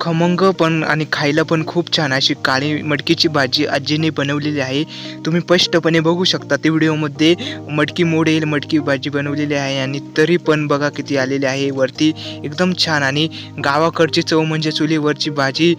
खमंग पण आणि खायला पण खूप छान अशी काळी मटकीची भाजी आजीने बनवलेली आहे. तुम्ही स्पष्टपणे बघू शकता ते व्हिडिओमध्ये मटकी मोडेल मटकी भाजी बनवलेली आहे आणि तरी पण बघा किती आलेली आहे. वरती एकदम छान आणि गावाकडची चव म्हणजे चुलीवरची भाजी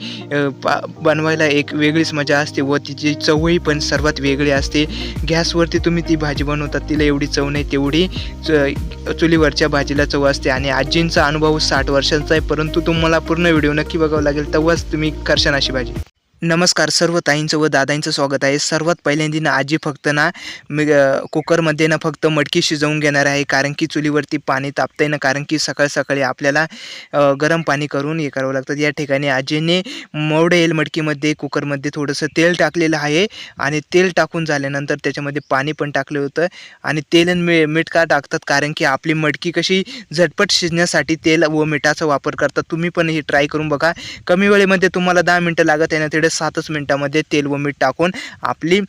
पा बनवायला एक वेगळीच मजा असते व तिची चवही पण सर्वात वेगळी असते. गॅसवरती तुम्ही ती भाजी बनवता तिला एवढी चव नाही तेवढी च- चुलीवरच्या भाजीला चव असते आणि आजींचा अनुभव साठ वर्षांचा आहे परंतु तुम्हाला पूर्ण व्हिडिओ नक्की बघावं लागेल तेव्हाच तुम्ही करशान अशी भाजी. नमस्कार सर्व ताईंचं व दादांचं स्वागत आहे. सर्वात पहिल्यांदा ना आजी फक्त ना मी कुकरमध्ये ना फक्त मटकी शिजवून घेणार आहे कारण की चुलीवरती पाणी तापतंय ना कारण की सकाळ सकाळी आपल्याला गरम पाणी करून हे करावं लागतं. या ठिकाणी आजीने मोडेल मटकीमध्ये कुकरमध्ये थोडंसं तेल टाकलेलं आहे आणि तेल टाकून झाल्यानंतर त्याच्यामध्ये पाणी पण टाकलं होतं आणि तेल आणि मी मीठ का टाकतात? कारण की आपली मटकी कशी झटपट शिजण्यासाठी तेल व मिठाचा वापर करतात. तुम्ही पण हे ट्राय करून बघा. कमी वेळेमध्ये तुम्हाला दहा मिनटं लागत आहे ना तेवढे सातच मिनटामध्ये तेल व मीठ टाकून आपली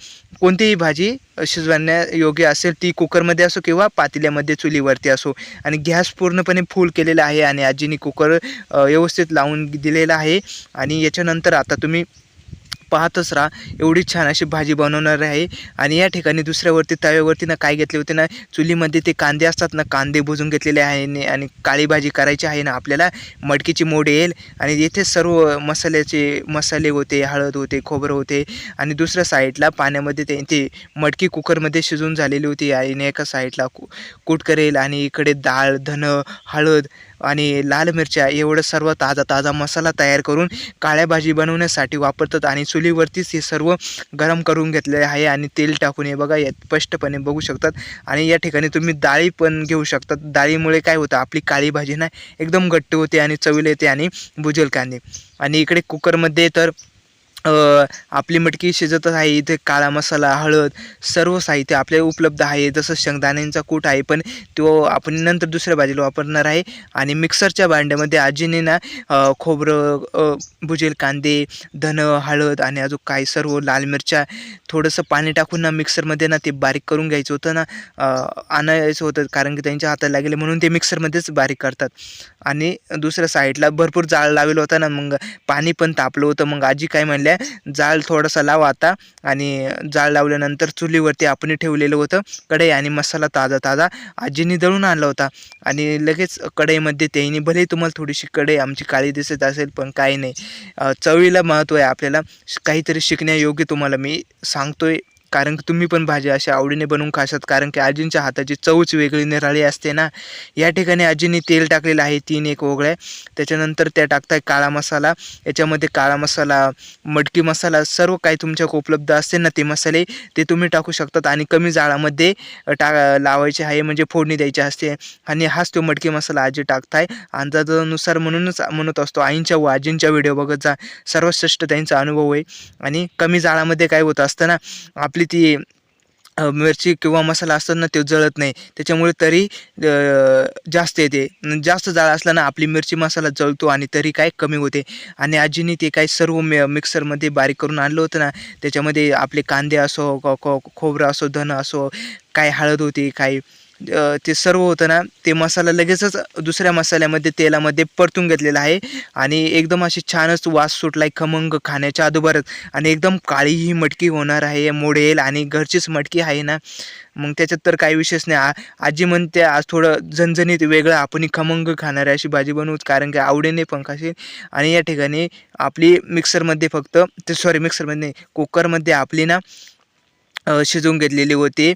कोणतीही भाजी शिजवण्या योग्य असेल ती कुकरमध्ये असो किंवा पातेल्यामध्ये चुलीवरती असो. आणि गॅस पूर्णपणे फुल केलेला आहे आणि आजीने कुकर व्यवस्थित लावून दिलेला आहे. आणि याच्यानंतर आता तुम्ही पाहतच राहा. एवढी छान अशी भाजी बनवणार आहे. आणि या ठिकाणी दुसऱ्यावरती तव्यावरती ना काय घेतले होते ना चुलीमध्ये ते कांदे असतात ना कांदे भुजून घेतलेले आहे आणि काळी भाजी करायची आहे ना आपल्याला मडकीची मोड येईल. आणि येथे सर्व मसाल्याचे मसाले होते हळद होते खोबरं होते. आणि दुसऱ्या साईडला पाण्यामध्ये ते ते मडकी कुकरमध्ये शिजून झालेली होती. आईने एका साईडला कु कुट करेल. आणि इकडे डाळ धन हळद आणि लाल मिरच्या एवढं सर्व ताजा ताजा मसाला तयार करून काळ्या भाजी बनवण्यासाठी वापरतात आणि चुलीवरतीच हे सर्व गरम करून घेतलेले आहे आणि तेल टाकून हे बघा यात स्पष्टपणे बघू शकतात. आणि या ठिकाणी तुम्ही डाळी पण घेऊ शकतात. डाळीमुळे काय होतं आपली काळी भाजी ना एकदम घट्ट होते आणि चवीला येते आणि भुजल कांदे. आणि इकडे कुकरमध्ये तर आपली मटकी शिजत आहे इथे काळा मसाला हळद सर्व साहित्य आपले उपलब्ध आहे. जसं शेंगदाण्यांचा कूट आहे पण तो आपण नंतर दुसऱ्या भाजीला वापरणार आहे. आणि मिक्सरच्या भांड्यामध्ये आजीने ना खोबरं भुजेल कांदे धन हळद आणि अजून काही सर्व लाल मिरच्या थोडंसं पाणी टाकून ना मिक्सरमध्ये ना ते बारीक करून घ्यायचं होतं ना आणायचं होतं कारण की त्यांच्या हाताला लागले म्हणून ते मिक्सरमध्येच बारीक करतात. आणि दुसऱ्या साईडला भरपूर जाळ लावेल होतं ना मग पाणी पण तापलं होतं. मग आजी काय म्हणल्या जाळ थोडासा लावा आता. आणि जाळ लावल्यानंतर चुलीवरती आपण ठेवलेलं होतं. कढई आणि मसाला ताजा ताजा आजीने दळून आणला होता. आणि लगेच कढईमध्ये त्याने भले तुम्हाला थोडीशी कढई आमची काळी दिसत असेल पण काही नाही. चवीला महत्त्व आहे आपल्याला. काहीतरी शिकण्यायोग्य तुम्हाला मी सांगतोय. कारण की तुम्ही पण भाजी अशा आवडीने बनवून खाशात कारण की आजींच्या हाताची चवच वेगळी निराळी असते ना. या ठिकाणी आजींनी तेल टाकलेलं आहे तीन एक ओघळ्या त्याच्यानंतर त्या टाकताय काळा मसाला. याच्यामध्ये काळा मसाला मटकी मसाला सर्व काही तुमच्याकडे उपलब्ध असते ना ते मसाले ते तुम्ही टाकू शकतात. आणि कमी जाळामध्ये टा लावायचे आहे म्हणजे फोडणी द्यायची असते. आणि हाच तो मटकी मसाला आजी टाकताय. अंदाजानुसार म्हणूनच म्हणत असतो आईंच्या व आजींच्या व्हिडिओ बघत जा. सर्वश्रेष्ठ त्यांचा अनुभव आहे. आणि कमी जाळामध्ये काय होत असतं ना आपली ती मिरची किंवा मसाला असताना ते जळत नाही. त्याच्यामुळे तरी जास्त येते. जास्त जाळ असला ना आपली मिरची मसाला जळतो आणि तरी काय कमी होते. आणि आजीने ते काय सर्व मि मिक्सरमध्ये बारीक करून आणलं होतं ना त्याच्यामध्ये आपले कांदे असो खो खोबरं असो धन असो काय हळद होती काय ते सर्व होतं ना ते मसाला लगेचच दुसऱ्या मसाल्यामध्ये तेलामध्ये परतून घेतलेला आहे. आणि एकदम अशी छानच वास सुटला आहे खमंग खाण्याच्या अगोदरच आणि एकदम काळी ही मटकी होणार आहे मोडेल आणि घरचीच मटकी आहे ना. मग त्याच्यात तर काही विशेष नाही. आजी म्हणते आज थोडं झणझणीत वेगळं आपण खमंग खाणार आहे अशी भाजी बनवूच. कारण की आवडीने पंखाशी आणि या ठिकाणी आपली मिक्सरमध्ये फक्त ते सॉरी मिक्सरमध्ये नाही कुकरमध्ये आपली ना शिजवून घेतलेली होती.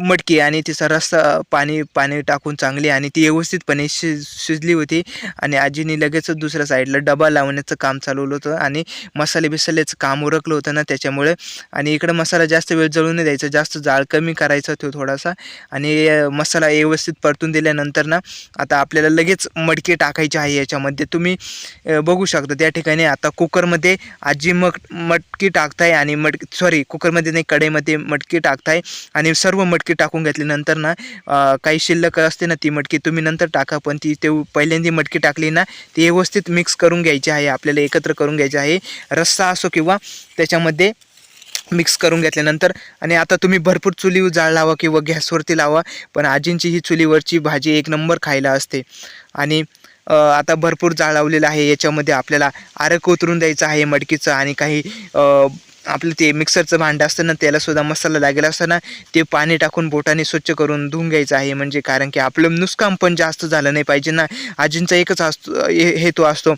मटकी आणि तिचा रस्सा पाणी पाणी टाकून चांगली आणि ती व्यवस्थितपणे शिज शिजली होती. आणि आजीने लगेच दुसऱ्या साईडला डबा लावण्याचं काम चालवलं होतं आणि मसाले बिसाल्याचं काम उरकलं होतं ना त्याच्यामुळे. आणि इकडं मसाला जास्त वेळ जळून नाही द्यायचा जास्त जाळ कमी करायचा तो थोडासा. आणि मसाला व्यवस्थित परतून दिल्यानंतर ना आता आपल्याला लगेच मटकी टाकायची आहे याच्यामध्ये. तुम्ही बघू शकता त्या ठिकाणी आता कुकरमध्ये आजी मग मटकी टाकताय आणि मटकी सॉरी कुकरमध्ये नाही कढईमध्ये मटकी टाकताय आणि सर्व मटकी टाकून घेतल्यानंतर ना काही शिल्लक असते ना ती मटकी तुम्ही नंतर टाका पण ती ते पहिल्यांदा मटकी टाकली ना ती व्यवस्थित मिक्स करून घ्यायची आहे आपल्याला एकत्र करून घ्यायची आहे. रस्सा असो किंवा त्याच्यामध्ये मिक्स करून घेतल्यानंतर आणि आता तुम्ही भरपूर चुली जाळ लावा किंवा गॅसवरती लावा पण आजींची ही चुलीवरची भाजी एक नंबर खायला असते. आणि आता भरपूर जाळ लावलेलं आहे याच्यामध्ये आपल्याला आरक उतरून द्यायचं आहे मडकीचं आणि काही आपलं ते मिक्सरचं भांडं असतं ना त्याला सुद्धा मसाला लागेला असतं ना ते पाणी टाकून बोटाने स्वच्छ करून धुवून घ्यायचं आहे. म्हणजे कारण की आपलं नुसकाम पण जास्त झालं नाही पाहिजे ना. आजींचा एकच असतो हे- हेतू असतो.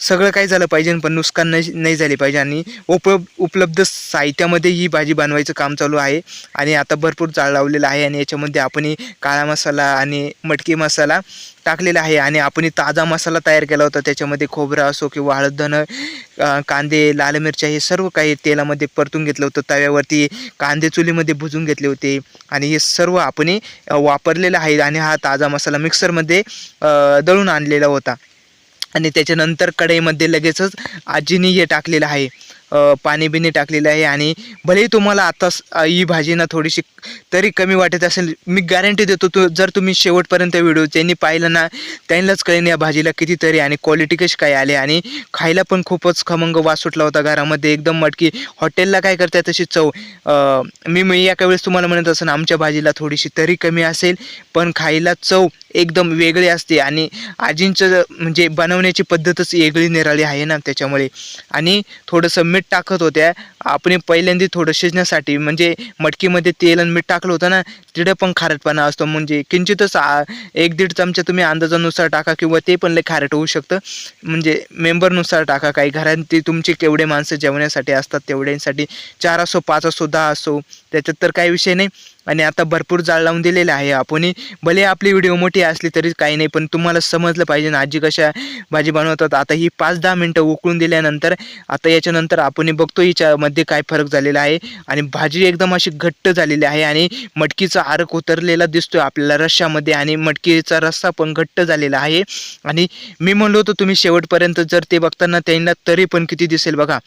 सगळं काही झालं पाहिजे पण नुकसान नाही नाही झाले पाहिजे. आणि उप उपलब्ध साहित्यामध्ये ही भाजी बनवायचं काम चालू आहे. आणि आता भरपूर जाळ लावलेलं आहे आणि याच्यामध्ये आपण काळा मसाला आणि मटकी मसाला टाकलेला आहे. आणि आपण ताजा मसाला तयार केला होता. त्याच्यामध्ये खोबरं असो किंवा हळद धणं कांदे लाल मिरच्या हे सर्व काही तेलामध्ये परतून घेतलं होतं. तव्यावरती कांदे चुलीमध्ये भुजून घेतले होते. आणि हे सर्व आपण वापरलेलं आहे. आणि हा ताजा मसाला मिक्सरमध्ये दळून आणलेला होता. आणि त्याच्यानंतर कढईमध्ये लगेचच आजीने हे टाकलेलं आहे. पाणी बिणी टाकलेलं आहे आणि भलेही तुम्हाला आता ही भाजी ना थोडीशी तरी कमी वाटत असेल मी गॅरंटी देतो तो जर तुम्ही शेवटपर्यंत व्हिडिओ त्यांनी पाहिलं ना त्यांनाच कळेन या भाजीला कितीतरी आणि क्वालिटी कशी काय आली आणि खायला पण खूपच खमंग वास सुटला होता घरामध्ये एकदम मटकी. हॉटेलला काय करताय तशी चव. मी मी एका वेळेस तुम्हाला म्हणत असेल आमच्या भाजीला थोडीशी तरी कमी असेल पण खायला चव एकदम वेगळी असते आणि आजींचं म्हणजे बनवण्याची पद्धतच वेगळी निराळी आहे ना त्याच्यामुळे. आणि थोडंसं मीठ टाकत होत्या. आपण पहिल्यांदा थोडं शिजण्यासाठी म्हणजे मटकीमध्ये तेल आणि मीठ टाकलं होतं ना तिथं पण खारटपणा असतो. म्हणजे किंचितच आ- एक दीड चमचा तुम्ही अंदाजानुसार टाका किंवा ते पण लय खारट होऊ शकतं. म्हणजे मेंबरनुसार टाका काही घरात ते तुमचे केवढे माणसं जेवण्यासाठी असतात तेवढ्यांसाठी. चार असो पाच असो दहा असो त्याच्यात तर काही विषय नाही. आणि आता भरपूर जाळ लावून दिलेले आहे आपण भले आपली व्हिडिओ मोठी असली तरी काही नाही पण तुम्हाला समजलं पाहिजे ना आजी कशा भाजी बनवतात. आता ही पाच दहा मिनटं उकळून दिल्यानंतर आता याच्यानंतर आपण बघतो हिच्यामध्ये काय फरक झालेला आहे? आणि भाजी एकदम अशी घट्ट झालेली आहे आणि मटकीचा आरक उतरलेला दिसतोय आपल्याला रश्श्यामध्ये आणि मटकीचा रस्सा पण घट्ट झालेला आहे. आणि मी म्हणलो होतो तुम्ही शेवटपर्यंत जर ते बघताना त्यांना तरी पण किती दिसेल बघा.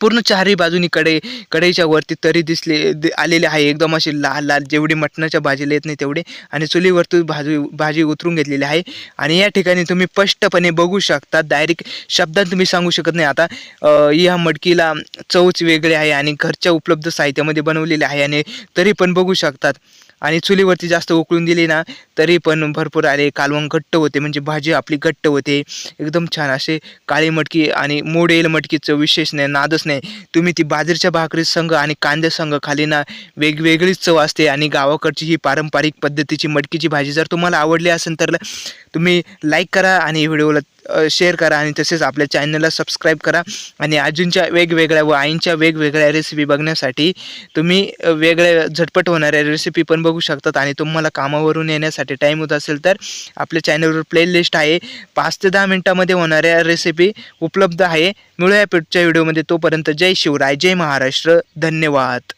पूर्ण चारही बाजूनी कडे कढईच्या वरती तरी दिसले आलेले आहे. एकदम अशी लाल लाल जेवढी मटणाच्या भाजीला येत नाही तेवढे. आणि चुलीवरती भाजी भाजी उतरून घेतलेली आहे. आणि या ठिकाणी तुम्ही स्पष्टपणे बघू शकता डायरेक्ट शब्दात तुम्ही सांगू शकत नाही आता. या मटकीला चवच वेगळी आहे आणि घरच्या उपलब्ध साहित्यामध्ये बनवलेले आहे आणि तरी पण बघू शकतात. आणि चुलीवरती जास्त उकळून दिली ना तरी पण भरपूर आले कालवण घट्ट होते म्हणजे भाजी आपली घट्ट होते. एकदम छान असे काळी मटकी आणि मोडेल मटकीचं विशेष नाही नादच नाही. तुम्ही ती बाजरीच्या भाकरी संघ आणि कांद्या संघ खाली ना वेगवेगळीच चव असते आणि गावाकडची ही पारंपरिक पद्धतीची मटकीची भाजी जर तुम्हाला आवडली असेल तर तुम्ही लाईक करा आणि व्हिडिओला शेअर करा आणि तसेच आपल्या चॅनलला सबस्क्राईब करा. आणि अजूनच्या वेगवेगळ्या व आईंच्या वेगवेगळ्या रेसिपी बघण्यासाठी तुम्ही वेगळ्या झटपट होणाऱ्या रेसिपी पण बघू शकतात. आणि तुम्हाला कामावरून येण्यासाठी टाईम होत असेल तर आपल्या चॅनलवर प्लेलिस्ट आहे. पाच ते दहा मिनटामध्ये होणाऱ्या रेसिपी उपलब्ध आहे. मिळूया पुढच्या व्हिडिओमध्ये तोपर्यंत जय शिवराय. जय महाराष्ट्र. धन्यवाद.